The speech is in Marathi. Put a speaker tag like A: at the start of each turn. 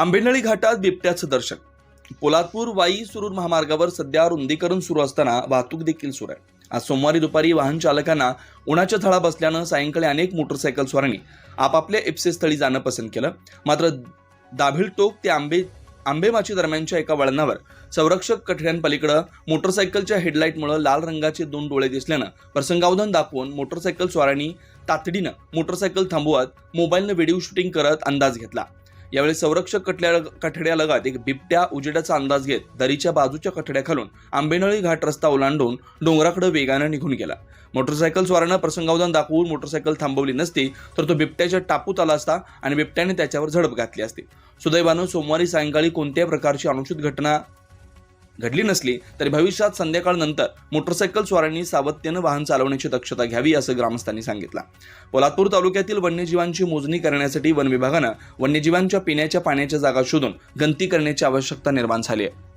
A: आंबेनळी घाटात बिबट्याचं दर्शन. पोलादपूर वाई सुरूर महामार्गावर सध्या रुंदीकरण सुरू असताना वाहतूक देखील सुरू आहे. आज सोमवारी दुपारी वाहन चालकांना उन्हाच्या थळा बसल्यानं सायंकाळी अनेक मोटरसायकल स्वारांनी आपापल्या इप्से स्थळी जाणं पसंत केलं. मात्र दाभिळ टोक ते आंबे आंबेमाची दरम्यानच्या एका वळणावर संरक्षक कठड्यांपलीकडं मोटरसायकलच्या हेडलाईटमुळे लाल रंगाचे दोन डोळे दिसल्यानं प्रसंगावधान दाखवून मोटरसायकल स्वारांनी तातडीनं मोटरसायकल थांबवत मोबाईलनं व्हिडिओ शूटिंग करत अंदाज घेतला. यावेळी संरक्षक कटल्या कठड्यालगत एक बिबट्या उजेडाचा अंदाज घेत दरीच्या बाजूच्या कठड्याखालून आंबेनळी घाट रस्ता ओलांडून डोंगराकडे वेगानं निघून गेला. मोटरसायकल स्वारानं प्रसंगावधान दाखवून मोटरसायकल थांबवली नसती तर तो बिबट्याच्या टापूत आला असता आणि बिबट्याने त्याच्यावर झडप घातली असती. सुदैवानं सोमवारी सायंकाळी कोणत्याही प्रकारची अनुचित घटना घडली नसली तरी भविष्यात संध्याकाळनंतर मोटरसायकल स्वारांनी सावधतेनं वाहन चालवण्याची दक्षता घ्यावी असं ग्रामस्थांनी सांगितलं. पोलादपूर तालुक्यातील वन्यजीवांची मोजणी करण्यासाठी वन विभागानं वन्यजीवांच्या पिण्याच्या पाण्याच्या जागा शोधून गंती करण्याची आवश्यकता निर्माण झाली आहे.